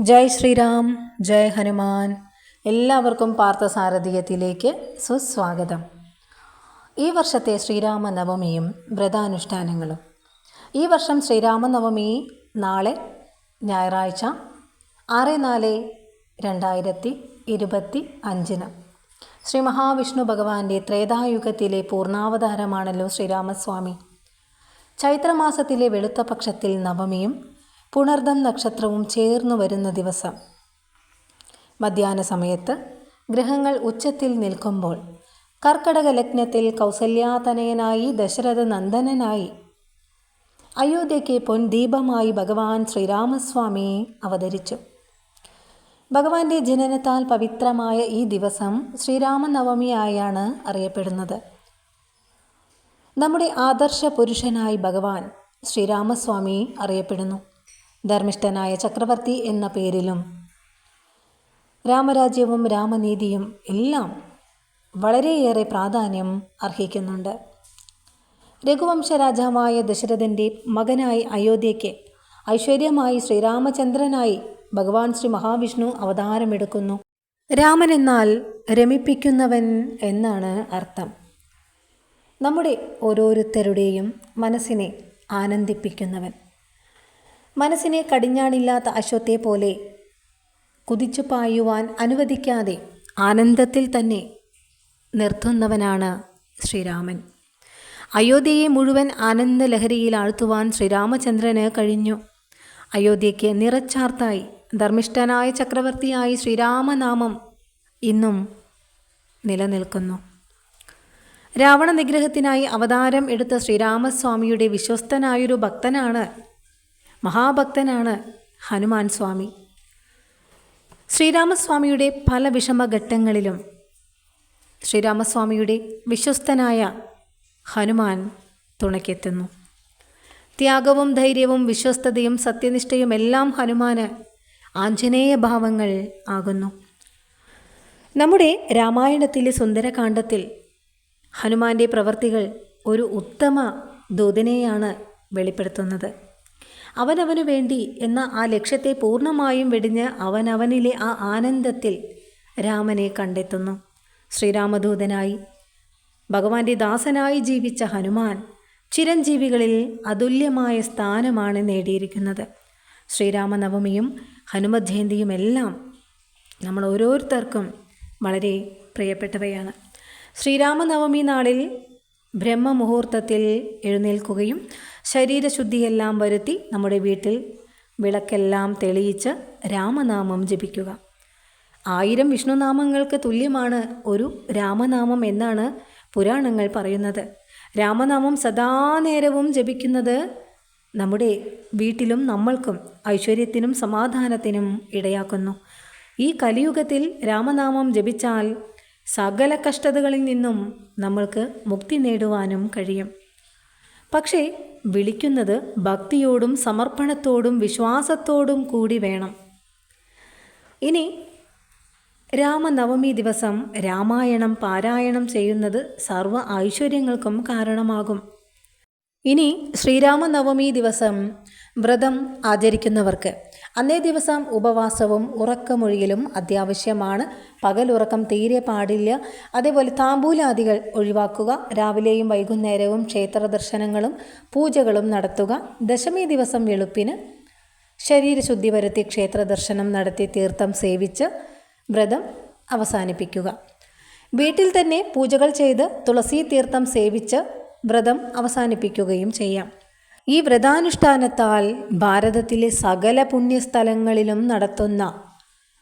ജയ് ശ്രീരാം ജയ് ഹനുമാൻ. എല്ലാവർക്കും പാർത്ഥസാരഥിയത്തിലേക്ക് സുസ്വാഗതം. ഈ വർഷത്തെ ശ്രീരാമനവമിയും വ്രതാനുഷ്ഠാനങ്ങളും. ഈ വർഷം ശ്രീരാമനവമി നാളെ ഞായറാഴ്ച ആറ് നാല് രണ്ടായിരത്തി ഇരുപത്തി അഞ്ചിന്. ശ്രീ മഹാവിഷ്ണു ഭഗവാന്റെ ത്രേതായുഗത്തിലെ പൂർണാവതാരമാണല്ലോ ശ്രീരാമസ്വാമി. ചൈത്രമാസത്തിലെ വെളുത്ത പക്ഷത്തിൽ നവമിയും പുണർദം നക്ഷത്രവും ചേർന്നു വരുന്ന ദിവസം. മധ്യാഹ്ന സമയത്ത് ഗ്രഹങ്ങൾ ഉച്ചത്തിൽ നിൽക്കുമ്പോൾ കർക്കടക ലഗ്നത്തിൽ കൗസല്യാതനയനായി ദശരഥ നന്ദനനായി. അയോധ്യയ്ക്ക് പൊൻ ദീപമായി ഭഗവാൻ ശ്രീരാമസ്വാമി അവതരിച്ചു. ഭഗവാന്റെ ജനനത്താൽ പവിത്രമായ ഈ ദിവസം ശ്രീരാമനവമിയായാണ് അറിയപ്പെടുന്നത്. നമ്മുടെ ആദർശ പുരുഷനായി ഭഗവാൻ ശ്രീരാമസ്വാമി അറിയപ്പെടുന്നു. ധർമ്മിഷ്ഠനായ ചക്രവർത്തി എന്ന പേരിലും. രാമരാജ്യവും രാമനീതിയും എല്ലാം വളരെയേറെ പ്രാധാന്യം അർഹിക്കുന്നുണ്ട്. രഘുവംശ രാജാവായ ദശരഥന്റെ മകനായി അയോധ്യയ്ക്ക് ഐശ്വര്യമായി ശ്രീരാമചന്ദ്രനായി ഭഗവാൻ ശ്രീ മഹാവിഷ്ണു അവതാരമെടുക്കുന്നു. രാമൻ എന്നാൽ രമിപ്പിക്കുന്നവൻ എന്നാണ് അർത്ഥം. നമ്മുടെ ഓരോരുത്തരുടെയും മനസ്സിനെ ആനന്ദിപ്പിക്കുന്നവൻ. മനസ്സിനെ കടിഞ്ഞാണില്ലാത്ത അശ്വത്തെ പോലെ. കുതിച്ചു പായുവാൻ അനുവദിക്കാതെ ആനന്ദത്തിൽ തന്നെ നിർത്തുന്നവനാണ് ശ്രീരാമൻ. അയോധ്യയെ മുഴുവൻ ആനന്ദലഹരിയിൽ ആഴ്ത്തുവാൻ ശ്രീരാമചന്ദ്രന് കഴിഞ്ഞു. അയോധ്യയ്ക്ക് നിറച്ചാർത്തായി ധർമ്മിഷ്ഠനായ ചക്രവർത്തിയായി ശ്രീരാമനാമം ഇന്നും നിലനിൽക്കുന്നു. രാവണ നിഗ്രഹത്തിനായി അവതാരം എടുത്ത ശ്രീരാമസ്വാമിയുടെ വിശ്വസ്തനായൊരു ഭക്തനാണ് മഹാഭക്തനാണ് ഹനുമാൻ സ്വാമി. ശ്രീരാമസ്വാമിയുടെ പല വിഷമഘട്ടങ്ങളിലും ശ്രീരാമസ്വാമിയുടെ വിശ്വസ്തനായ ഹനുമാൻ തുണയ്ക്കെത്തുന്നു. ത്യാഗവും ധൈര്യവും വിശ്വസ്തതയും സത്യനിഷ്ഠയും എല്ലാം ഹനുമാന് ആഞ്ജനേയ ഭാവങ്ങൾ ആകുന്നു. നമ്മുടെ രാമായണത്തിലെ സുന്ദരകാന്ഡത്തിൽ ഹനുമാന്റെ പ്രവർത്തികൾ ഒരു ഉത്തമ ദൂതനെയാണ് വെളിപ്പെടുത്തുന്നത്. അവനവനു വേണ്ടി എന്ന ആ ലക്ഷ്യത്തെ പൂർണമായും വെടിഞ്ഞ് അവനവനിലെ ആ ആനന്ദത്തിൽ രാമനെ കണ്ടെത്തുന്നു. ശ്രീരാമദൂതനായി ഭഗവാന്റെ ദാസനായി ജീവിച്ച ഹനുമാൻ ചിരഞ്ജീവികളിൽ അതുല്യമായ സ്ഥാനമാണ് നേടിയിരിക്കുന്നത്. ശ്രീരാമനവമിയും ഹനുമത് എല്ലാം നമ്മൾ ഓരോരുത്തർക്കും വളരെ പ്രിയപ്പെട്ടവയാണ്. ശ്രീരാമനവമി നാളിൽ ബ്രഹ്മമുഹൂർത്തത്തിൽ എഴുന്നേൽക്കുകയും ശരീരശുദ്ധിയെല്ലാം വരുത്തി നമ്മുടെ വീട്ടിൽ വിളക്കെല്ലാം തെളിയിച്ച് രാമനാമം ജപിക്കുക. ആയിരം വിഷ്ണുനാമങ്ങൾക്ക് തുല്യമാണ് ഒരു രാമനാമം എന്നാണ് പുരാണങ്ങൾ പറയുന്നത്. രാമനാമം സദാ നേരവും ജപിക്കുന്നത് നമ്മുടെ വീട്ടിലും നമ്മൾക്കും ഐശ്വര്യത്തിനും സമാധാനത്തിനും ഇടയാക്കുന്നു. ഈ കലിയുഗത്തിൽ രാമനാമം ജപിച്ചാൽ സകല കഷ്ടതകളിൽ നിന്നും നമ്മൾക്ക് മുക്തി നേടുവാനും കഴിയും. പക്ഷേ വിളിക്കുന്നത് ഭക്തിയോടും സമർപ്പണത്തോടും വിശ്വാസത്തോടും കൂടി വേണം. ഇനി രാമനവമി ദിവസം രാമായണം പാരായണം ചെയ്യുന്നത് സർവ ഐശ്വര്യങ്ങൾക്കും കാരണമാകും. ഇനി ശ്രീരാമനവമി ദിവസം വ്രതം ആചരിക്കുന്നവർക്ക് അന്നേ ദിവസം ഉപവാസവും ഉറക്കമൊഴിയലും അത്യാവശ്യമാണ്. പകലുറക്കം തീരെ പാടില്ല. അതേപോലെ താമ്പൂലാദികൾ ഒഴിവാക്കുക രാവിലെയും വൈകുന്നേരവും ക്ഷേത്ര ദർശനങ്ങളും പൂജകളും നടത്തുക. ദശമി ദിവസം വെളുപ്പിന് ശരീരശുദ്ധി വരുത്തി ക്ഷേത്ര ദർശനം നടത്തി തീർത്ഥം സേവിച്ച് വ്രതം അവസാനിപ്പിക്കുക. വീട്ടിൽ തന്നെ പൂജകൾ ചെയ്ത് തുളസി തീർത്ഥം സേവിച്ച് വ്രതം അവസാനിപ്പിക്കുകയും ചെയ്യാം. ഈ വ്രതാനുഷ്ഠാനത്താൽ ഭാരതത്തിലെ സകല പുണ്യസ്ഥലങ്ങളിലും നടത്തുന്ന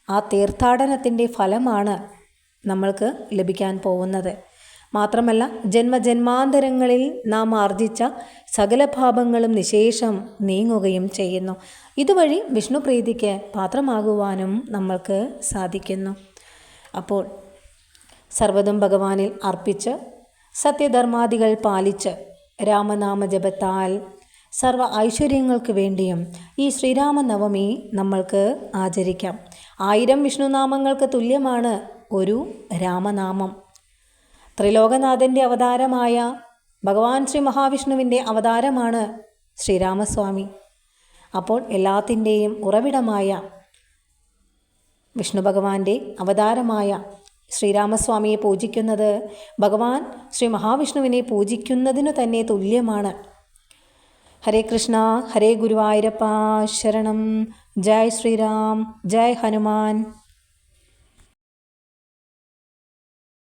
ആ തീർത്ഥാടനത്തിന്റെ ഫലമാണ് നമ്മൾക്ക് ലഭിക്കാൻ പോകുന്നത്. മാത്രമല്ല ജന്മജന്മാന്തരങ്ങളിൽ നാം ആർജിച്ച സകല പാപങ്ങളും നിശേഷം നീങ്ങുകയും ചെയ്യുന്നു. ഇതുവഴി വിഷ്ണുപ്രീതിക്ക് പാത്രമാകുവാനും നമ്മൾക്ക് സാധിക്കുന്നു. അപ്പോൾ സർവതും ഭഗവാനിൽ അർപ്പിച്ച് സത്യധർമാദികൾ പാലിച്ച് രാമനാമ ജപത്താൽ സർവ ഐശ്വര്യങ്ങൾക്ക് വേണ്ടിയും ഈ ശ്രീരാമനവമി നമ്മൾക്ക് ആചരിക്കാം. ആയിരം വിഷ്ണുനാമങ്ങൾക്ക് തുല്യമാണ് ഒരു രാമനാമം. ത്രിലോകനാഥന്റെ അവതാരമായ ഭഗവാൻ ശ്രീ മഹാവിഷ്ണുവിന്റെ അവതാരമാണ് ശ്രീരാമസ്വാമി. അപ്പോൾ എല്ലാത്തിന്റെയും ഉറവിടമായ വിഷ്ണു ഭഗവാന്റെ അവതാരമായ ശ്രീരാമസ്വാമിയെ പൂജിക്കുന്നത് ഭഗവാൻ ശ്രീ മഹാവിഷ്ണുവിനെ പൂജിക്കുന്നതിനു തന്നെ തുല്യമാണ്. ഹരേ കൃഷ്ണ ഹരേ ഗുരുവായൂരപ്പ ശരണം. ജയ് ശ്രീരാം ജയ് ഹനുമാൻ.